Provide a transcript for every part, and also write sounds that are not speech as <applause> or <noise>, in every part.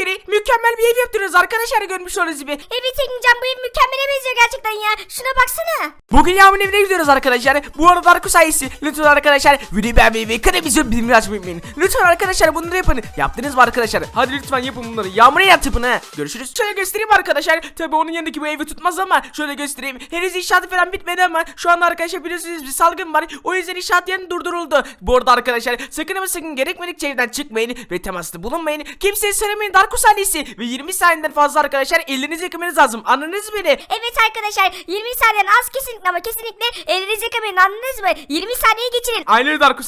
yeri mükemmel bir ev yaptınız arkadaşlar görmüş olduğunuz gibi. Evet Engincan bu ev mükemmele benziyor gerçekten ya. Şuna baksana. Bugün Yağmur'un evine gidiyoruz arkadaşlar. Bu arada Darko sayesi. Lütfen arkadaşlar videoyu beğenmeyi ve kanalımızı bildirimleri açmayı unutmayın. Lütfen arkadaşlar bunları yapın. Yaptınız mı arkadaşlar? Hadi lütfen yapın bunları. Yağmur'a yap yapın ha. Görüşürüz. Şöyle göstereyim arkadaşlar. Tabi onun yanındaki bu evi tutmaz ama şöyle göstereyim. Henüz inşaatı falan bitmedi ama şu anda arkadaşlar biliyorsunuz bir salgın var. O yüzden inşaat yani durduruldu. Bu arada arkadaşlar sakın ama sakın gerekmedikçe evden çıkmayın ve temaslı bulunmayın. Kimseye söylemeyin Darko sahnesi ve 20 saniyeden fazla arkadaşlar ellerinizi yıkamanız lazım. Anladınız mı beni? Evet arkadaşlar 20 saniyeden az kesinlikle ama kesinlikle elinizi yıkamayın anladınız mı? 20 saniye geçirin. Aynen öyle Darko.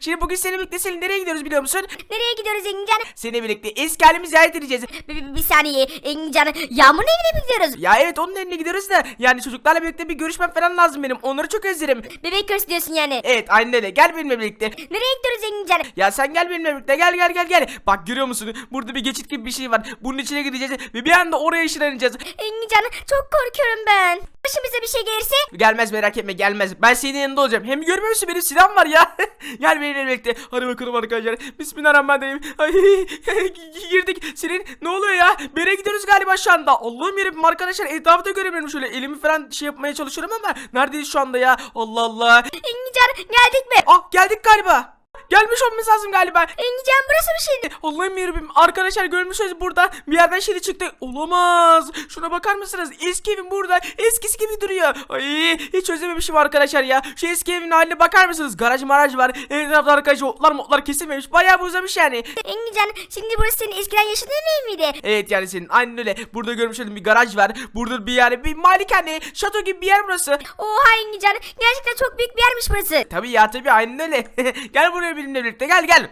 Şimdi bugün seninle birlikte Selin nereye gidiyoruz biliyor musun? Nereye gidiyoruz Engincan? Seninle birlikte eski halimizi ziyaret edeceğiz. Bir, bir, bir saniye Engincan Yağmur'un evine mi gidiyoruz? Ya evet onun evine gidiyoruz da yani çocuklarla birlikte bir görüşmem falan lazım benim. Onları çok özlerim. Bebek göz diyorsun yani. Evet aynen öyle. Gel benimle birlikte. Nereye gidiyoruz Engincan? Ya sen gel benimle birlikte. Gel gel gel gel. Bak görüyor musun? Burada bir geçit gibi bir şey var. Bunun içine gideceğiz ve bir anda oraya ışınlanacağız. Engincan çok korkuyorum ben. Başımıza bir şey gelirse? Gelmez merak etme gelmez. Ben senin yanında olacağım. Hem görmüyor musun benim silahım var ya. <laughs> gel benimle birlikte. Hadi bakalım arkadaşlar. Bismillahirrahmanirrahim. Ay, <laughs> girdik. Senin ne oluyor ya? Bir yere gidiyoruz galiba şu anda. Allah'ım yarabbim arkadaşlar etrafta göremiyorum şöyle. Elimi falan şey yapmaya çalışıyorum ama neredeyiz şu anda ya? Allah Allah. Engincan geldik mi? Ah geldik galiba. Gelmiş olmamız lazım galiba. Engincan burası mı şimdi? Allah'ım yarabbim arkadaşlar görmüşsünüz burada bir yerden şey çıktı. Olamaz. Şuna bakar mısınız? Eski evim burada. Eskisi gibi duruyor. Ay hiç özlememişim arkadaşlar ya. Şu eski evin haline bakar mısınız? Garaj maraj var. Etrafta arkadaşlar otlar motlar kesilmemiş. Bayağı bir uzamış yani. Engincan şimdi burası senin eskiden yaşadığın ev miydi? Evet yani senin aynen öyle. Burada görmüş olduğum bir garaj var. Burada bir yani bir malikane, şato gibi bir yer burası. Oha Engincan gerçekten çok büyük bir yermiş burası. Tabii ya tabii aynen öyle. <laughs> gel buraya benimle birlikte gel gel.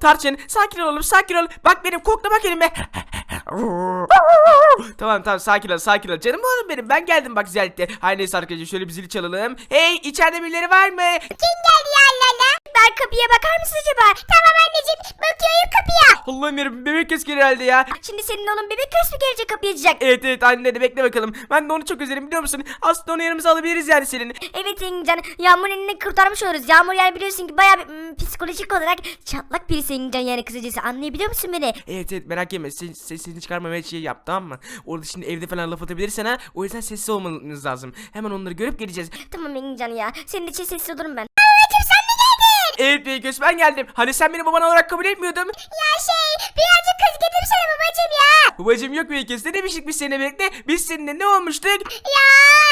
Tarçın sakin ol oğlum sakin ol. Bak benim kokla bak elime. tamam tamam sakin ol sakin ol. Canım oğlum benim ben geldim bak ziyarette. Hayır neyse arkadaşlar şöyle bir zili çalalım. Hey içeride birileri var mı? Kim geldi ya Lala? Ben kapıya bakar mısın acaba? Tamam anneciğim. Allah'ım yarabbim bebek geliyor herhalde ya. Şimdi senin oğlun bebek göz mü gelecek kapıyı açacak? Evet evet anne de bekle bakalım. Ben de onu çok özledim biliyor musun? Aslında onu yanımıza alabiliriz yani senin. Evet Engincan Yağmur'un elini kurtarmış oluruz. Yağmur yani biliyorsun ki bayağı bir, hmm, psikolojik olarak çatlak birisi Engincan yani kısacası anlayabiliyor musun beni? Evet evet merak etme ses, sesini çıkarmamaya şey yap tamam mı? Orada şimdi evde falan laf atabilirsen ha o yüzden sessiz olmanız lazım. Hemen onları görüp geleceğiz. Tamam Engincan ya senin için sessiz olurum ben. Evet Beygöz ben geldim. Hani sen beni baban olarak kabul etmiyordun? Ya şey birazcık kız getirsene babacım ya. Babacım yok Beygöz ne demiştik biz seninle birlikte? Biz seninle ne olmuştuk? Ya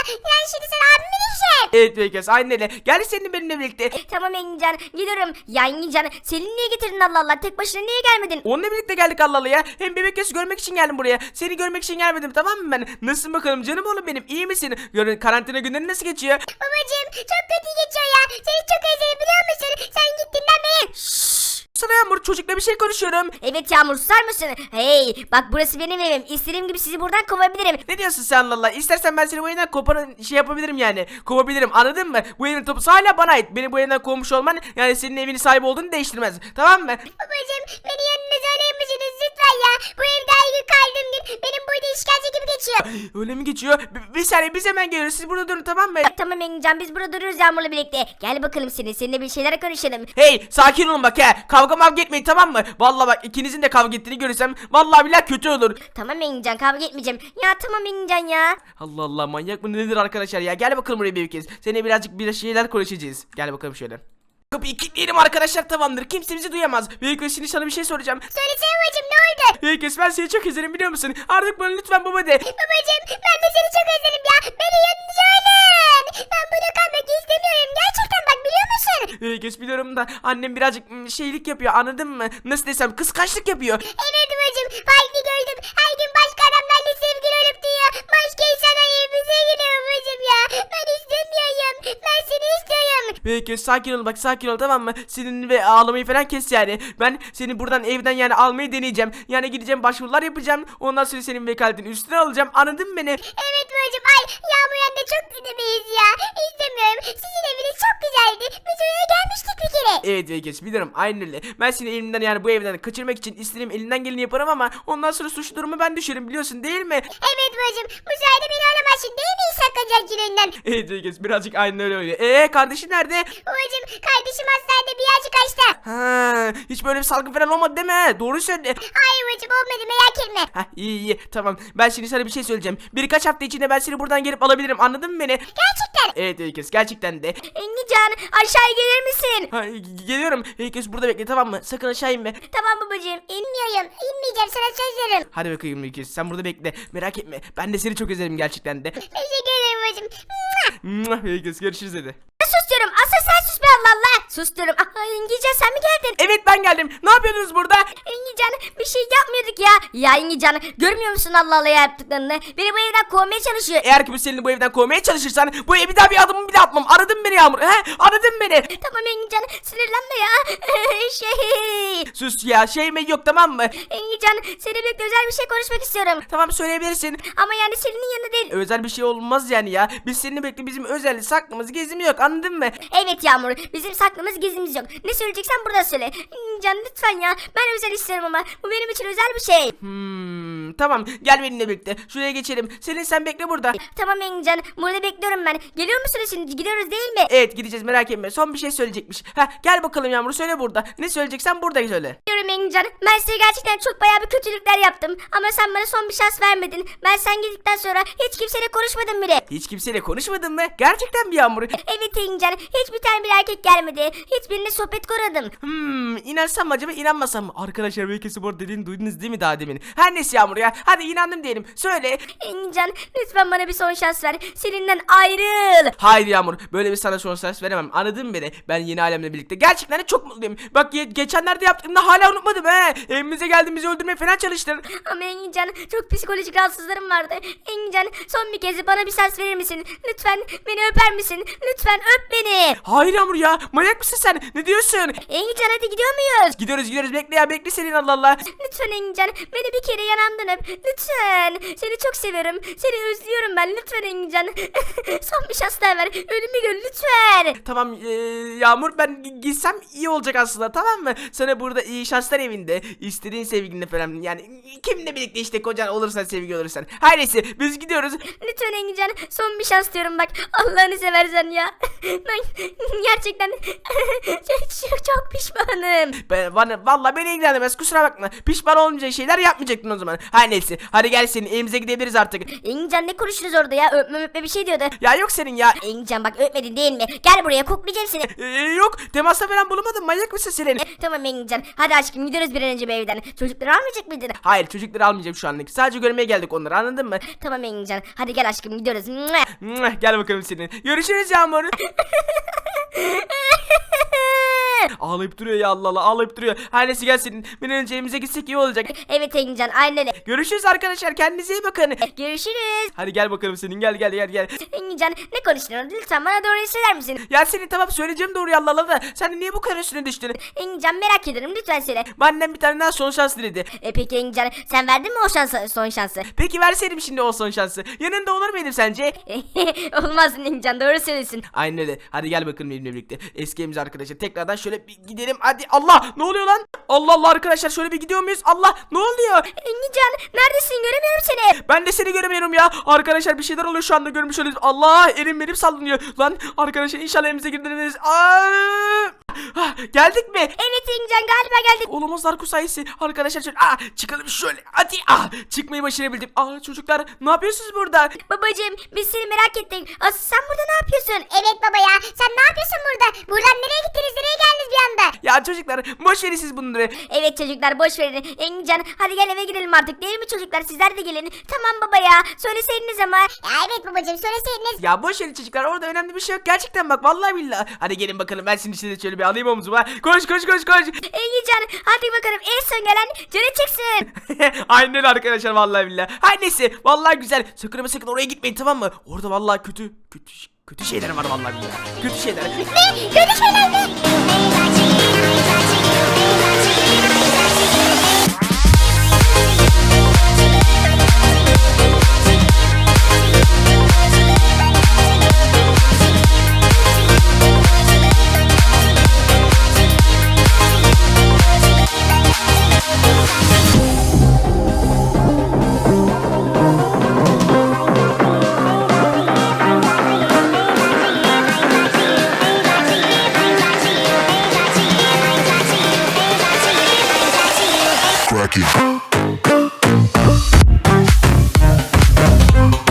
yani şimdi sen abim mi diyeceksin? Evet Beygöz aynen öyle. Gel seninle benimle birlikte. Tamam Engincan gidiyorum. Ya Engincan Selin niye getirdin Allah Allah tek başına niye gelmedin? Onunla birlikte geldik Allah Allah ya. Hem bebek gözü görmek için geldim buraya. Seni görmek için gelmedim tamam mı ben? Nasılsın bakalım canım oğlum benim? İyi misin? Görün karantina günleri nasıl geçiyor? Babacım çok kötü geçiyor ya. Seni çok özledim biliyor musun? Sen gittiğinden beri. Sana Yağmur çocukla bir şey konuşuyorum. Evet Yağmur susar mısın? Hey bak burası benim evim. İstediğim gibi sizi buradan kovabilirim. Ne diyorsun sen Allah? İstersen ben seni bu evden koparın şey yapabilirim yani. Kovabilirim anladın mı? Bu evin tapusu hala bana ait. Beni bu evden kovmuş olman yani senin evinin sahibi olduğunu değiştirmez. Tamam mı? Babacım beni yanınıza alır mısınız lütfen ya? Bu evde her gün kaldığım gün benim burada işkence gibi geçiyor. Öyle mi geçiyor? Bir, bir saniye biz hemen geliyoruz. Siz burada durun tamam mı? tamam Engincan biz burada duruyoruz Yağmur'la birlikte. Gel bakalım senin. Seninle bir şeyler konuşalım. Hey sakin olun bak he. Kavga mavga etmeyin tamam mı? Vallahi bak ikinizin de kavga ettiğini görürsem vallahi billahi kötü olur. Tamam Engincan kavga etmeyeceğim. Ya tamam Engincan ya. Allah Allah manyak mı nedir arkadaşlar ya? Gel bakalım buraya bir kez. Seninle birazcık bir şeyler konuşacağız. Gel bakalım şöyle. Kapıyı kilitleyelim arkadaşlar tamamdır. Kimse bizi duyamaz. Büyük şimdi sana bir şey soracağım. Söylesene babacım ne oldu? Büyük ben seni çok özledim biliyor musun? Artık bana lütfen baba de. Babacım ben de seni çok özledim ya. Beni yanınıza alın. Ben burada kalmak istemiyorum. Gerçekten bak biliyor musun? Büyük biliyorum da annem birazcık şeylik yapıyor anladın mı? Nasıl desem kıskançlık yapıyor. Evet babacım. Farklı gördüm. Her gün başka adamlarla sevgili olup diyor. Başka insanlar evimize geliyor babacım ya. Ben istemiyorum. Ben seni Büyük sakin ol bak sakin ol tamam mı? Senin ve ağlamayı falan kes yani. Ben seni buradan evden yani almayı deneyeceğim. Yani gideceğim başvurular yapacağım. Ondan sonra senin vekaletini üstüne alacağım. Anladın mı beni? Evet babacım. Ay Yağmur yanında çok gidemeyiz ya. İstemiyorum. Sizin eviniz çok güzeldi. Biz oraya gelmiştik bir kere. Evet Vegas biliyorum aynen öyle. Ben seni elimden yani bu evden kaçırmak için istediğim elinden geleni yaparım ama ondan sonra suç durumu ben düşerim biliyorsun değil mi? Evet babacım. Bu sayede beni alamazsın değil mi saklanacak önünden? Evet Vegas birazcık aynen öyle öyle. Eee kardeşin nerede? Nerede? Babacım kardeşim hastanede birazcık hasta. Ha, hiç böyle bir salgın falan olmadı değil mi? Doğru söyle. Hayır babacım olmadı merak etme. Ha iyi iyi tamam. Ben şimdi sana bir şey söyleyeceğim. Birkaç hafta içinde ben seni buradan gelip alabilirim. Anladın mı beni? Gerçekten. Evet Eykes gerçekten de. Engican aşağıya gelir misin? Ha, geliyorum. Eykes burada bekle tamam mı? Sakın aşağı inme. Tamam babacım inmiyorum. İnmeyeceğim sana söz veririm. Hadi bakayım Eykes sen burada bekle. Merak etme. Ben de seni çok özledim gerçekten de. Teşekkür ederim babacım. Eykes görüşürüz hadi. Sus diyorum. Asıl sen sus be Allah Allah. Sus diyorum. Aha Engican sen mi geldin? Evet ben geldim. Ne yapıyordunuz burada? Engican bir şey yapmıyorduk ya. Ya Engican görmüyor musun Allah Allah yaptıklarını? Beni bu evden kovmaya çalışıyor. Eğer ki bu seni bu evden kovmaya çalışırsan bu eve bir daha bir adımı bile atmam. Aradın beni Yağmur. He? Aradın beni. Tamam Engican sinirlenme ya. <laughs> şey. Sus ya şey mi yok tamam mı? Engican seninle birlikte özel bir şey konuşmak istiyorum. Tamam söyleyebilirsin. Ama yani senin yanında değil. Özel bir şey olmaz yani ya. Biz seninle birlikte bizim özel saklımız gezimiz yok anladın mı? Evet Yağmur bizim saklımız gizlimiz yok. Ne söyleyeceksen burada söyle. Engican lütfen ya. Ben özel istiyorum ama bu benim için özel bir şey. Hmm, tamam gel benimle birlikte. Şuraya geçelim. Selin sen bekle burada. Tamam Engican burada bekliyorum ben. Geliyor musunuz şimdi? Gidiyoruz değil mi? Evet gideceğiz merak etme. Son bir şey söyleyecekmiş. Ha gel bakalım Yağmur söyle burada. Ne söyleyeceksen burada söyle. Diyorum Engincan. Ben size gerçekten çok bayağı bir kötülükler yaptım. Ama sen bana son bir şans vermedin. Ben sen gittikten sonra hiç kimseyle konuşmadım bile. Hiç kimseyle konuşmadın mı? Gerçekten mi Yağmur? Evet Engincan. Hiçbir tane bir erkek gelmedi. Hiçbirine sohbet kuradım. Hmm, inansam mı acaba inanmasam mı? Arkadaşlar belki bu arada dediğini duydunuz değil mi daha demin? Her neyse Yağmur ya. Hadi inandım diyelim. Söyle. Engincan lütfen bana bir son şans ver. Seninle ayrıl. Hayır Yağmur. Böyle bir sana son söz veremem. Anladın mı beni? Ben yeni alemle birlikte. Gerçekten de çok mutluyum. Bak ge- geçenlerde yaptığımda hala unutmadım he. Evimize geldin bizi öldürmeye falan çalıştın. Ama Engincan çok psikolojik rahatsızlarım vardı. Engincan son bir kez bana bir şans verir misin? Lütfen beni öper misin? Lütfen öp beni. Hayır Yağmur ya. Manyak mısın sen? Ne diyorsun? Engincan hadi gidiyor muyuz? Gidiyoruz gidiyoruz. Bekle ya bekle senin Allah Allah. Lütfen Engincan beni bir kere yanımdan öp. Lütfen. Seni çok seviyorum. Seni özlüyorum ben. Lütfen Engincan. <laughs> Son bir şans daha ver. Ölümü gör lütfen. Tamam eee, Yağmur ben gi- gitsem iyi olacak aslında tamam mı? Sana burada iyi şanslar evinde. istediğin sevgilinle falan yani kiminle birlikte işte kocan olursan sevgi olursan. Her neyse biz gidiyoruz. Lütfen Engincan son bir şans diyorum bak. Allah'ını seversen ya. <laughs> Ben gerçekten <laughs> çok, çok pişmanım. Ben, bana, vallahi beni ilgilendirmez kusura bakma. Pişman olmayacak şeyler yapmayacaktın o zaman. Her neyse hadi gel senin evimize gidebiliriz artık. Engincan ne konuştunuz orada ya? Öpme öpme bir şey diyordu. Ya yok senin ya. Engincan bak öpmedin değil mi? Gel buraya koklayacağım seni. Ee, yok temasta falan bulamadım manyak mısın senin? tamam Engincan. Hadi aşkım gidiyoruz bir an önce bu evden. Çocukları almayacak mıydın? Hayır çocukları almayacağım şu anlık. Sadece görmeye geldik onları anladın mı? Tamam Engincan. Hadi gel aşkım gidiyoruz. Mua. Mwah, Gel bakalım senin. Görüşürüz Yağmur. <laughs> ağlayıp duruyor ya Allah Allah ağlayıp duruyor. Her neyse gel senin. Bir an önce evimize gitsek iyi olacak. evet Engincan aynen öyle. Görüşürüz arkadaşlar kendinize iyi bakın. Görüşürüz. Hadi gel bakalım senin gel gel gel gel. Engincan ne konuşuyorsun? Lütfen bana doğruyu söyler misin? Ya senin tamam söyleyeceğim doğru ya Allah Allah da sen niye bu kadar üstüne düştün? Engincan merak ederim lütfen söyle. Benden bir tane daha son şans diledi. E peki Engincan sen verdin mi o şansı, son şansı? Peki verseydim şimdi o son şansı. Yanında olur muydum sence? <laughs> Olmaz Engincan doğru söylüyorsun. Aynen öyle. Hadi gel bakalım benimle birlikte. Eski evimize arkadaşlar. Tekrardan şöyle bir gidelim. Hadi Allah ne oluyor lan? Allah Allah arkadaşlar şöyle bir gidiyor muyuz? Allah ne oluyor? Engincan neredesin göremiyorum seni. Ben de seni göremiyorum ya. Arkadaşlar bir şeyler oluyor şu anda görmüş oluyoruz. Allah elim benim sallanıyor. Lan arkadaşlar inşallah evimize! Ah, Geldik mi? Evet Engincan galiba geldik. Olamaz Darko sayısı. Arkadaşlar şöyle ah, çıkalım şöyle. Hadi ah, çıkmayı başarabildim. Aa çocuklar ne yapıyorsunuz burada? Babacığım biz seni merak ettik. Asıl sen burada ne yapıyorsun? Evet baba ya sen ne yapıyorsun burada? Buradan nereye gittiniz nereye geldiniz bir anda? Ya çocuklar boş verin siz bunları. Evet çocuklar boş verin. Engincan hadi gel eve gidelim artık değil mi çocuklar? Sizler de gelin. Tamam baba ya. Söyleseydiniz ama. Ya evet babacığım söyleseydiniz. Ya boş verin çocuklar orada önemli bir şey yok gerçekten bak vallahi billahi. Hadi gelin bakalım ben şimdi size şöyle bir alayım omzuma. Koş koş koş koş. Engincan hadi bakalım en son gelen canı çıksın. <laughs> Aynen arkadaşlar vallahi billahi. Her neyse vallahi güzel. Sakın ama sakın oraya gitmeyin tamam mı? Orada vallahi kötü kötü kötü şeyler var vallahi billahi. Kötü şeyler. Ne? Kötü şeyler mi?